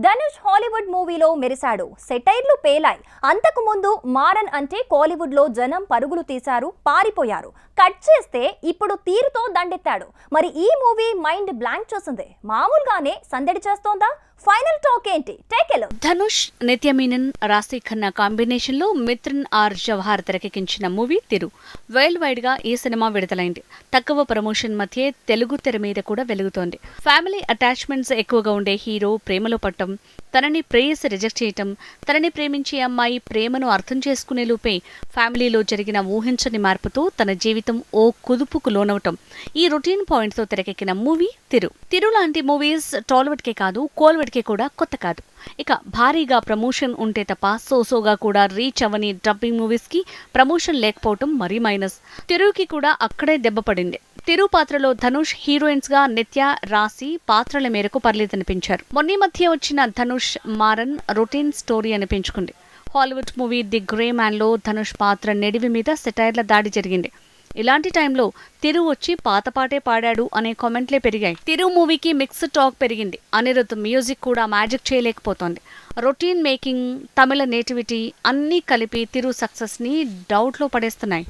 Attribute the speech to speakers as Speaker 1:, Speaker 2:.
Speaker 1: Dhanush Hollywood మూవీలో మెరిశాడు. సెటైర్లు పేలాయి. అంతకు ముందు మారన్ అంటే కోలీవుడ్లో జనం పరుగులు తీశారు పారిపోయారు. కట్ చేస్తే ఇప్పుడు తీరుతో దండెత్తాడు. మరి ఈ మూవీ మైండ్ బ్లాంక్ చేసింది? మామూలుగానే సందడి చేస్తోందా? ఫైనల్ టాక్ ఏంటి?
Speaker 2: ధనుష్ నిత్యమీనన్ రాశి ఖన్నా కాంబినేషన్లో మిత్రన్ ఆర్ జవహార్ తెరకెక్కించిన మూవీ తిరు. వరల్డ్ వైడ్గా ఈ సినిమా విడుదలైంది. తక్కువ ప్రమోషన్ మధ్య తెలుగు తెర మీద కూడా వెలుగుతోంది. ఫ్యామిలీ అటాచ్మెంట్స్ ఎక్కువగా ఉండే హీరో ప్రేమలో పట్టం తనని ప్రేయస్ రిజెక్ట్ చేయటం తనని ప్రేమించే అమ్మాయి ప్రేమను అర్థం చేసుకునే లోపే ఫ్యామిలీలో జరిగిన ఊహించని మార్పుతో తన జీవితం ఓ కుదుపుకు లోనవటం ఈ రొటీన్ పాయింట్స్తో తెరకెక్కిన మూవీ తిరు. తిరు లాంటి మూవీస్ టాలీవుడ్కే కాదు కోల్వుడ్కే కూడా కొత్త కాదు. ఇక భారీగా ప్రమోషన్ ఉంటే తప్ప సోసోగా కూడా రీచ్ అవని డబ్బింగ్ మూవీస్కి ప్రమోషన్ లేకపోవటం మరీ మైనస్. తిరుకి కూడా అక్కడే దెబ్బపడింది తిరు పాత్రలో ధనుష్ హీరోయిన్స్గా నిత్య రాసి పాత్రల మేరకు పర్లేదనిపించారు మొన్నీ మధ్య వచ్చిన ధనుష్ మారన్ రొటీన్ స్టోరీ అనిపించుకుంది హాలీవుడ్ మూవీ ది గ్రే మ్యాన్లో ధనుష్ పాత్ర నెడివి మీద సెటైర్ల దాడి జరిగింది. ఇలాంటి టైంలో తిరు వచ్చి పాత పాటే పాడాడు అనే కామెంట్లే పెరిగాయి. తిరు మూవీకి మిక్స్డ్ టాక్ పెరిగింది. అనిరుద్ మ్యూజిక్ కూడా మ్యాజిక్ చేయలేకపోతోంది. రొటీన్ మేకింగ్ తమిళ నేటివిటీ అన్నీ కలిపి తిరు సక్సెస్ని డౌట్లో పడేస్తున్నాయి.